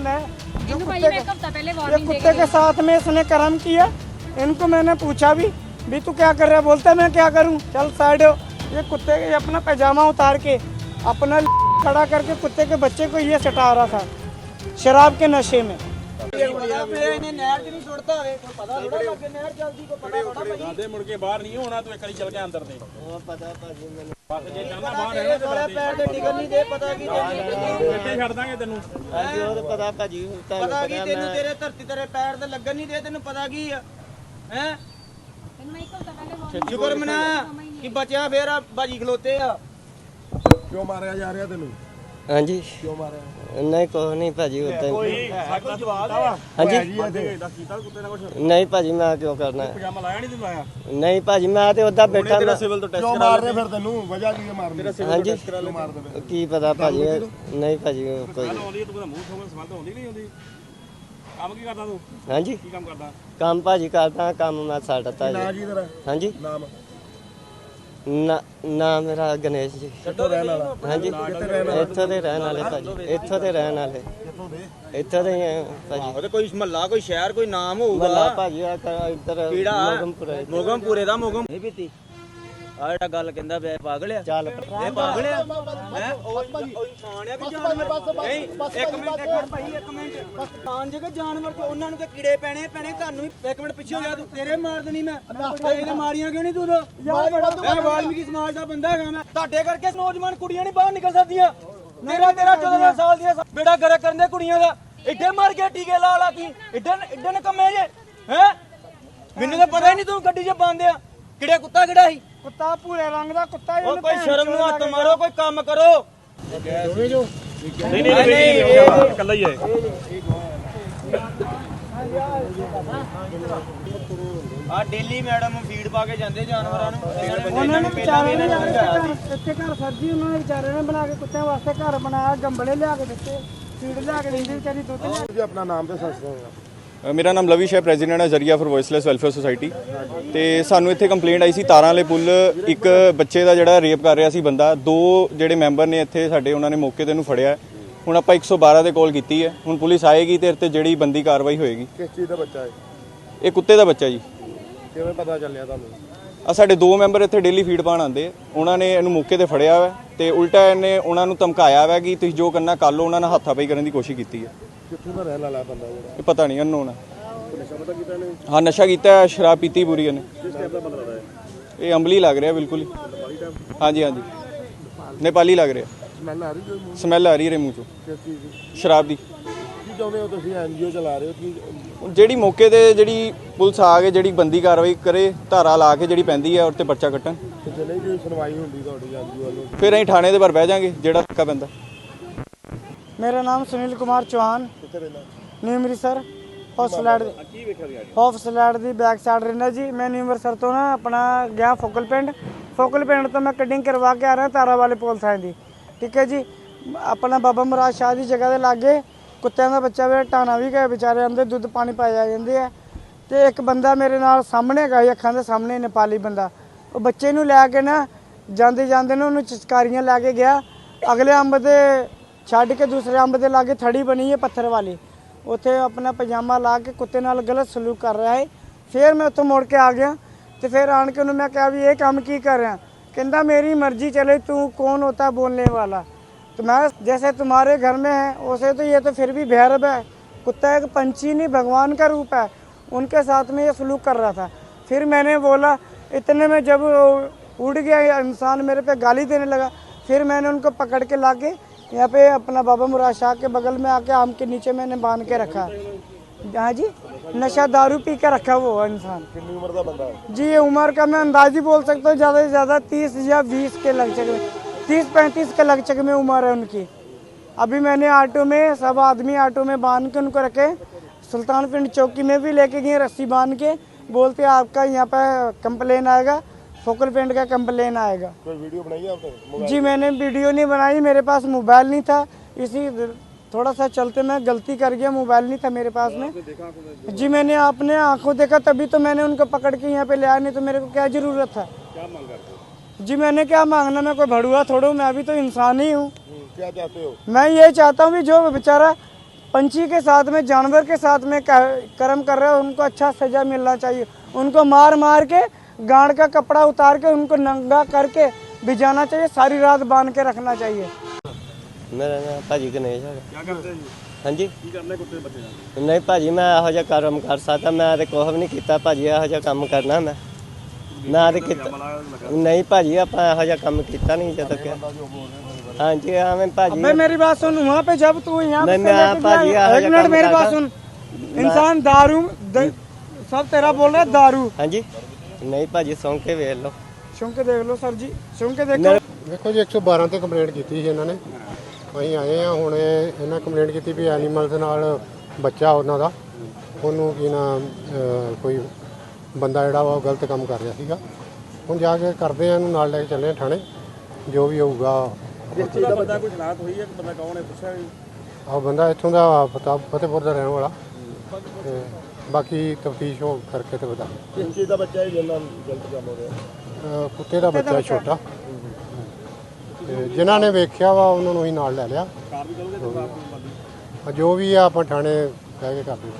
इंसान है। जो कुत्ते के, ये कुत्ते के साथ में इसने कर्म किया। इनको मैंने पूछा भी भी तू क्या कर रहा है? बोलते मैं क्या करूँ? चल साइड हो। ये कुत्ते के अपना पैजामा उतार के अपना खड़ा करके कुत्ते के बच्चे को ये सटा रहा था शराब के नशे में। बाहर नहीं होना तो एक चल के अंदर ਧਰਤੀ ਤੇਰੇ ਪੈਰ ਤੇ ਲੱਗਣ ਨਹੀਂ ਦੇ ਤੈਨੂੰ ਪਤਾ ਕੀ ਆ? ਹੈ? ਸ਼ੁਕਰ ਮਨਾ ਕਿ ਬਚਿਆ ਫੇਰ ਆ ਬਾਜੀ ਖਲੋਤੇ ਆ। ਕਿਉਂ ਮਾਰਿਆ ਜਾ ਰਿਹਾ ਤੈਨੂੰ? ਹਾਂਜੀ। ਕਿਉਂ ਮਾਰਿਆ? ਨਹੀਂ ਕੋਈ ਨਹੀਂ ਭਾਜੀ ਉਦਾਂ ਹੀ। ਸਾਡਾ ਜਵਾਬ ਆ ਹਾਂਜੀ। ਦੱਸ ਕੀਤਾ ਕੁੱਤੇ ਨਾਲ ਕੁਛ। ਨਹੀਂ ਭਾਜੀ ਮੈਂ ਕਿਉਂ ਕਰਨਾ? ਹੈ? ਪਜਾਮਾ ਲਾਇਆ ਨਹੀਂ ਤੂੰ ਲਾਇਆ? ਨਹੀਂ ਭਾਜੀ ਮੈਂ ਤੇ ਉਦਾਂ ਬੈਠਾ ਮੈਂ। ਸਿਵਲ ਤੋਂ ਟੈਸਟ ਕਿਉਂ ਮਾਰ ਰਹੇ ਫਿਰ ਤੈਨੂੰ? ਵਜ੍ਹਾ ਕੀ ਹੈ ਮਾਰਨ ਦੀ? ਤੇਰਾ ਹਾਂਜੀ। ਮਾਰ ਦੇ ਕੀ ਪਤਾ ਭਾਜੀ ਨਹੀਂ ਭਾਜੀ ਕੋਈ ਸਮੈਲ ਆਉਂਦੀ ਹੈ, ਤੂੰ ਕਹਿੰਦਾ ਮੂੰਹ ਸੋਗਣ ਸਮੈਲ ਤਾਂ ਆਉਂਦੀ ਨਹੀਂ ਆਉਂਦੀ। ਕੰਮ ਕੀ ਕਰਦਾ ਤੂੰ? ਹਾਂਜੀ। ਕੀ ਕੰਮ ਕਰਦਾ? ਕੰਮ ਭਾਜੀ ਕਰਦਾ ਕੰਮ ਮੈਂ ਛੱਡਤਾ ਨਾ ਜੀ ਤੇਰਾ? ਹਾਂਜੀ। ਨਾਮ? ਨਾ ਨਾ ਮੇਰਾ ਗਣੇਸ਼ ਜੀ। ਕਿੱਥੋਂ ਰਹਿਣ ਵਾਲਾ? ਹਾਂਜੀ। ਇੱਥੋਂ ਦੇ ਰਹਿਣ ਵਾਲੇ? ਭਾਜੀ। ਇੱਥੋਂ ਦੇ? ਰਹਿਣ ਵਾਲੇ। ਕਿੱਥੋਂ ਦੇ? ਇੱਥੋਂ ਦੇ ਹੀ ਆ ਭਾਜੀ। ਉਹਦੇ ਕੋਈ ਮਹੱਲਾ ਕੋਈ ਸ਼ਹਿਰ ਕੋਈ ਨਾਮ ਹੋਊਗਾ। ਭਾਜੀ ਆ ਇੱਧਰ ਕਿਹੜਾ? ਮੋਗਮਪੁਰਾ ਦਾ ਮੋਗਮ ਨਹੀਂ ਪੀਤੀ ਆ ਜਿਹੜਾ ਗੱਲ ਕਹਿੰਦਾ ਬੈ ਪਾਗਲ ਆ? ਚੱਲ ਇਹ ਪਾਗਲ ਆ? ਹੈ? ਉਹ ਉਹ ਇਨਸਾਨ ਆ ਕਿ ਜਾਨਵਰ? ਨਹੀਂ ਇੱਕ ਮਿੰਟ ਇੱਕ ਮਿੰਟ ਭਾਈ ਇੱਕ ਮਿੰਟ। ਇਨਸਾਨ ਜਗਾ ਜਾਨਵਰ ਤੇ ਉਹਨਾਂ ਨੂੰ ਤੇ ਕੀੜੇ ਪੈਣੇ ਪੈਣੇ ਤੁਹਾਨੂੰ ਵੀ। ਇੱਕ ਮਿੰਟ ਪਿੱਛੇ ਹੋ ਜਾ ਤੂੰ। ਤੇਰੇ ਮਾਰ ਦੇਣੀ ਮੈਂ। ਤੇਰੇ ਮਾਰੀਆਂ ਕਿਉਂ ਨਹੀਂ ਤੂੰ ਮੈਂ ਵਾਲਮੀਕੀ ਸਮਾਜ ਦਾ ਬੰਦਾ ਹੈਗਾ ਮੈਂ। ਤੁਹਾਡੇ ਕਰਕੇ ਨੌਜਵਾਨ ਕੁੜੀਆਂ ਨਹੀਂ ਬਾਹਰ ਨਿਕਲ ਸਕਦੀਆਂ। ਤੇਰਾ ਤੇਰਾ 14 ਸਾਲ ਦੀਆਂ ਬੇੜਾ ਗਰਾ ਕਰਨ ਦੇ ਕੁੜੀਆਂ ਦਾ। ਇੱਡੇ ਮਾਰ ਕੇ ਟੀਕੇ ਲਾ ਲਾ ਕੀ ਇੱਡੇ ਇੱਡੇ ਨਕਮੇ ਜੇ। ਹੈ? ਮੈਨੂੰ ਤਾਂ ਪਤਾ ਹੀ ਨਹੀਂ ਤੂੰ ਗੱਡੀ 'ਚ ਬੰਦ ਆ ਕਿਹੜਾ ਕੁੱਤਾ ਕਿਹੜਾ ਸੀ? ਕੁੱਤਾ ਭੂਰੇ ਰੰਗ ਦਾ ਕੁੱਤਾ ਹੀ ਉਹ ਕੋਈ ਸ਼ਰਮ ਨੂੰ ਹੱਥ ਮਾਰੋ ਕੋਈ ਕੰਮ ਕਰੋ। ਨਹੀਂ ਨਹੀਂ ਨਹੀਂ ਇਕੱਲਾ ਹੀ ਹੈ। ਆ ਡੇਲੀ ਮੈਡਮ ਫੀਡ ਪਾ ਕੇ ਜਾਂਦੇ ਜਾਨਵਰਾਂ ਨੂੰ। ਉਹਨਾਂ ਨੇ ਵਿਚਾਰੇ ਨੇ ਇੱਥੇ ਘਰ ਸਰਜੀ ਉਹਨਾਂ ਨੇ ਵਿਚਾਰੇ ਨੇ ਬਣਾ ਕੇ ਕੁੱਤਿਆਂ ਵਾਸਤੇ ਘਰ ਬਣਾਇਆ ਗੰਬਲੇ ਲਿਆ ਕੇ ਦਿੱਤੇ ਫੀਡ ਲਿਆ ਕੇ ਦਿੰਦੇ ਵਿਚਾਰੀ ਦੁੱਧ ਲਿਆ ਆਪਣਾ ਨਾਮ ਤੇ ਸੱਸ ਦੋ ਮੇਰਾ ਨਾਮ ਲਵਿਸ਼ ਹੈ ਪ੍ਰੈਜ਼ੀਡੈਂਟ ਹੈ ਜ਼ਰੀਆ ਫॉर ਵੌਇਸਲੈਸ ਵੈਲਫੇਅਰ ਸੁਸਾਇਟੀ ਤੇ ਸਾਨੂੰ ਇੱਥੇ ਕੰਪਲੇਂਟ ਆਈ ਸੀ ਤਾਰਾਂ ਵਾਲੇ ਪੁੱਲ ਇੱਕ ਬੱਚੇ ਦਾ ਜਿਹੜਾ ਰੇਪ ਕਰ ਰਿਹਾ ਸੀ ਬੰਦਾ ਦੋ ਜਿਹੜੇ ਮੈਂਬਰ ਨੇ ਇੱਥੇ ਸਾਡੇ ਉਹਨਾਂ ਨੇ ਮੌਕੇ ਤੇ ਨੂੰ ਫੜਿਆ। ਹੁਣ ਆਪਾਂ 112 ਤੇ ਕਾਲ ਕੀਤੀ ਹੈ ਹੁਣ ਪੁਲਿਸ ਆਏਗੀ ਤੇ ਤੇ ਜਿਹੜੀ ਬੰਦੀ ਕਾਰਵਾਈ ਹੋਏਗੀ। ਕਿਸ ਚੀਜ਼ ਦਾ ਬੱਚਾ ਹੈ? ਇਹ ਕੁੱਤੇ ਦਾ ਬੱਚਾ ਜੀ। ਕਿਵੇਂ ਪਤਾ ਚੱਲਿਆ ਤੁਹਾਨੂੰ? ਆ ਸਾਡੇ ਦੋ ਮੈਂਬਰ ਇੱਥੇ ਡੇਲੀ ਫੀਡ ਪਾਣ ਆਉਂਦੇ ਆ। ਉਹਨਾਂ ਨੇ ਇਹਨੂੰ ਮੌਕੇ ਤੇ ਫੜਿਆ ਹੋਇਆ ਤੇ ਉਲਟਾ ਇਹਨੇ ਉਹਨਾਂ ਨੂੰ ਧਮਕਾਇਆ ਹੋਇਆ ਕਿ ਤੁਸੀਂ ਜੋ ਕਰਨਾ ਕਰ ਲਓ ਉਹਨਾਂ ਨਾਲ ਹੱਥਾਪਾਈ ਕਰਨ ਦੀ ਕੋਸ਼ਿਸ਼ ਕੀਤੀ ਹੈ। ਕਿੱਥੋਂ ਦਾ ਰਹਿਣ ਵਾਲਾ ਬੰਦਾ ਜਿਹੜਾ? ਇਹ ਪਤਾ ਨਹੀਂ ਅਨਨੋਨ ਹੈ ਨਸ਼ਾ ਪਤਾ ਕੀਤਾ ਨੇ ਹਾਂ ਨਸ਼ਾ ਕੀਤਾ ਹੈ ਸ਼ਰਾਬ ਪੀਤੀ ਪੂਰੀ ਇਹਨੇ ਕਿਸ ਟਾਈਪ ਦਾ ਬੰਦਾ ਹੈ ਇਹ ਅੰਬਲੀ ਲੱਗ ਰਿਹਾ ਬਿਲਕੁਲ ਹੀ। ਹਾਂਜੀ ਹਾਂਜੀ। ਨੇਪਾਲੀ ਲੱਗ ਰਿਹਾ। ਸਮੈਲ ਆ ਰਹੀ ਕੋਈ ਮੂੰਹ? ਸਮੈਲ ਆ ਰਹੀ ਹੈ ਮੂੰਹ ਚੋਂ। ਕਿਸ ਚੀਜ਼ ਦੀ? ਸ਼ਰਾਬ ਦੀ। ਕੀ ਚਾਹੁੰਦੇ ਹੋ ਤੁਸੀਂ ਐਨਜੀਓ ਚਲਾ ਰਹੇ ਹੋ ਕੀ ਹੁਣ ਜਿਹੜੀ ਮੌਕੇ ਤੇ ਜਿਹੜੀ ਪੁਲਿਸ ਆ ਕੇ ਜਿਹੜੀ ਬੰਦੀ ਕਾਰਵਾਈ ਕਰੇ ਧਾਰਾ ਲਾ ਕੇ ਜਿਹੜੀ ਪੈਂਦੀ ਹੈ ਔਰ ਤੇ ਪਰਚਾ ਕੱਟਣ। ਕਿਤੇ ਨਹੀਂ ਕੋਈ ਸੁਣਵਾਈ ਹੁੰਦੀ ਤੁਹਾਡੀ ਐਨਜੀਓ ਵੱਲੋਂ? ਫਿਰ ਅਸੀਂ ਥਾਣੇ ਦੇ ਬਾਹਰ ਬਹਿ ਜਾਾਂਗੇ ਜਿਹੜਾ ਧੱਕਾ ਪੈਂਦਾ ਮੇਰਾ ਨਾਮ ਸੁਨੀਲ ਕੁਮਾਰ ਚੌਹਾਨ। ਕਿੱਥੇ ਰਹਿੰਦਾ? ਨਿਊ ਅੰਮ੍ਰਿਤਸਰ ਹੌਸਲੈਂਡ ਹੌਸਲੈਂਡ ਦੀ। ਬੈਕ ਸਾਈਡ ਰਹਿੰਦਾ ਜੀ। ਮੈਂ ਨਿਊ ਅੰਮ੍ਰਿਤਸਰ ਤੋਂ ਨਾ ਆਪਣਾ ਗਿਆ ਫੋਕਲ ਪਿੰਡ। ਫੋਕਲ ਪਿੰਡ ਤੋਂ ਮੈਂ ਕਟਿੰਗ ਕਰਵਾ ਕੇ ਆ ਰਿਹਾ ਤਾਰਾ ਵਾਲੇ ਪੁਲ ਸਾਈਂ ਦੀ। ਠੀਕ ਹੈ ਜੀ? ਆਪਣਾ ਬਾਬਾ ਮਹਾਰਾਜ ਸ਼ਾਹ ਦੀ ਜਗ੍ਹਾ ਦੇ ਲਾਗੇ। ਕੁੱਤਿਆਂ ਦਾ ਬੱਚਾ ਵੀ ਟਾਣਾ ਵੀ ਗਏ ਵਿਚਾਰੇ ਅੰਦਰ ਦੁੱਧ ਪਾਣੀ ਪਾਇਆ ਜਾਂਦੇ ਆ। ਤੇ ਇੱਕ ਬੰਦਾ ਮੇਰੇ ਨਾਲ ਸਾਹਮਣੇ ਗਿਆ ਅੱਖਾਂ ਦੇ ਸਾਹਮਣੇ ਨੇਪਾਲੀ ਬੰਦਾ। ਉਹ ਬੱਚੇ ਨੂੰ ਲੈ ਕੇ ਨਾ ਜਾਂਦੇ ਜਾਂਦੇ ਨੇ ਉਹਨੂੰ ਚਸਕਾਰੀਆਂ ਲੈ ਕੇ ਗਿਆ। ਅਗਲੇ ਅੰਬ ਦੇ ਛੱਡ ਕੇ ਦੂਸਰੇ ਅੰਬ ਦੇ ਲਾਗੇ ਥੜੀ ਬਣੀ ਹੈ ਪੱਥਰ ਵਾਲੀ ਉੱਥੇ ਆਪਣਾ ਪਜਾਮਾ ਲਾ ਕੇ ਕੁੱਤੇ ਨਾਲ ਗਲਤ ਸਲੂਕ ਕਰ ਰਿਹਾ ਹੈ ਫਿਰ ਮੈਂ ਉੱਥੋਂ ਮੁੜ ਕੇ ਆ ਗਿਆ ਤੇ ਫਿਰ ਆਣ ਕੇ ਉਹਨੂੰ ਮੈਂ ਕਿਹਾ ਵੀ ਇਹ ਕੰਮ ਕੀ ਕਰ ਰਿਹਾ ਕਹਿੰਦਾ मेरी मर्जी चले तू कौन होता है बोलने वाला तो मैं जैसे तुम्हारे घर में है वैसे तो ये तो फिर भी भैरव है कुत्ता एक पंछी नहीं भगवान का रूप है उनके साथ में ये सलूक कर रहा था फिर मैंने बोला इतने में जब उड़ गया ये इंसान मेरे पे गाली देने लगा फिर मैंने उनको पकड़ के ला के यहाँ पे अपना बाबा मुराद शाह के बगल में आके आम के नीचे मैंने बाँध के रखा। हाँ जी नशा दारू पी के रखा वो इंसान। उम्र का बंदा जी उम्र का मैं अंदाज ही बोल सकता हूँ ज़्यादा से ज़्यादा तीस या बीस के लगचक में तीस पैंतीस के लगचक में उम्र है उनकी। अभी मैंने ऑटो में सब आदमी ऑटो में बाँध के उनको रखे। सुल्तान पिंड चौकी में भी लेके गए रस्सी बाँध के। बोलते आपका यहाँ पर कंप्लेन आएगा। फोकल पेंट का कम्प्लेन आएगा। कोई वीडियो बनाई आपने? जी मैंने वीडियो नहीं बनाई मेरे पास मोबाइल नहीं था। इसी थोड़ा सा चलते मैं गलती कर गया मोबाइल नहीं था मेरे पास में। जी मैंने आपने आँखों देखा तभी तो मैंने उनको पकड़ के यहाँ पे ले आया नहीं तो मेरे को क्या ज़रूरत था? क्या मांग जी मैंने क्या मांगना मैं कोई भड़ुआ थोड़ा मैं अभी तो इंसान ही हूँ। हम्म, क्या चाहते हो? मैं ये चाहता हूँ जो बेचारा पंछी के साथ में जानवर के साथ में कर्म कर रहे हो उनको अच्छा सजा मिलना चाहिए। उनको मार मार के गांड का कपड़ा उतार के उनको नंगा करके भिजाना चाहिए सारी रात बांध के रखना चाहिए ਮੇਰਾ ਨਾਮ ਭਾਜੀ ਗਣੇਸ਼ ਹੈ ਕੀ ਕਰਦੇ ਜੀ ਹਾਂਜੀ ਕੀ ਕਰਨੇ ਕੁੱਤੇ ਦੇ ਬੱਚੇ ਨਾਲ ਨਹੀਂ ਭਾਜੀ ਮੈਂ ਇਹੋ ਜਿਹਾ ਕਰਮ ਕਰ ਸਕਦਾ ਮੈਂ ਤੇ ਕੁਛ ਵੀ ਨਹੀਂ ਕੀਤਾ ਭਾਜੀ ਇਹੋ ਜਿਹਾ ਕੰਮ ਕਰਨਾ ਮੈਂ ਮੈਂ ਤੇ ਕੀਤਾ ਨਹੀਂ ਭਾਜੀ ਆਪਾਂ ਇਹੋ ਜਿਹਾ ਕੰਮ ਕੀਤਾ ਨਹੀਂ ਜਦੋਂ ਕਿ ਹਾਂਜੀ ਐਵੇਂ ਭਾਜੀ अबे मेरी बात सुन वहाँ पे जब तू यहाँ पे नहीं, मैं लेके पाजी गया- यहाँ एक जा मिनट काम मेरी बात करता। सुन इंसान दारू द, सब तेरा बोल रहा है दारू ਹਾਂਜੀ ਨਹੀਂ ਭਾਜੀ ਸੁਣ ਕੇ ਵੇਖ ਲਓ। ਸੁਣ ਕੇ ਦੇਖ ਲਓ ਸਰ ਜੀ ਸੁਣ ਕੇ ਦੇਖੋ। ਵੇਖੋ ਜੀ 112 ਤੇ ਕੰਪਲੇਂਟ ਕੀਤੀ ਸੀ ਇਹਨਾਂ ਨੇ। ਅਸੀਂ ਆਏ ਆ ਹੁਣ ਇਹਨਾਂ ਕੰਪਲੇਂਟ ਕੀਤੀ ਵੀ ਐਨੀਮਲਸ ਨਾਲ ਬੱਚਾ ਉਹਨਾਂ ਦਾ। ਉਹਨੂੰ ਕੀ ਨਾਮ ਕੋਈ ਬੰਦਾ ਜਿਹੜਾ ਵਾ ਉਹ ਗਲਤ ਕੰਮ ਕਰ ਰਿਹਾ ਸੀਗਾ। ਹੁਣ ਜਾ ਕੇ ਕਰਦੇ ਆ ਇਹਨੂੰ ਨਾਲ ਲੈ ਕੇ ਚੱਲੇ ਥਾਣੇ। ਜੋ ਵੀ ਹੋਊਗਾ ਉਹਦਾ ਬੰਦਾ ਕੋਈ ਸ਼ਨਾਖਤ ਹੋਈ ਹੈ ਕਿ ਬੰਦਾ ਕੌਣ ਹੈ ਪੁੱਛਿਆ ਵੀ ਆਹ ਬੰਦਾ ਇੱਥੋਂ ਦਾ ਫਤਾ- ਫਤਿਹਪੁਰ ਦਾ ਰਹਿਣ ਵਾਲਾ। ਤੇ ਬਾਕੀ ਤਫਤੀਸ਼ ਹੋ ਕਰਕੇ ਤੇ ਬਤਾ ਕਿਸ ਚੀਜ਼ ਦਾ ਬੱਚਾ ਹੈ ਨਾਲ ਗਲਤ ਕੰਮ ਹੋ ਰਿਹਾ। ਕੁੱਤੇ ਦਾ ਬੱਚਾ ਛੋਟਾ। ਤੇ ਜਿਨ੍ਹਾਂ ਨੇ ਵੇਖਿਆ ਵਾ ਉਹਨਾਂ ਨੂੰ ਹੀ ਨਾਲ ਲੈ ਲਿਆ। ਕਾਰ ਵੀ ਕਰੋਗੇ ਤੇ ਸਾਫ਼ ਜੋ ਵੀ ਆ ਆਪਾਂ ਥਾਣੇ ਕਹਿ ਕੇ ਕਰਦੇ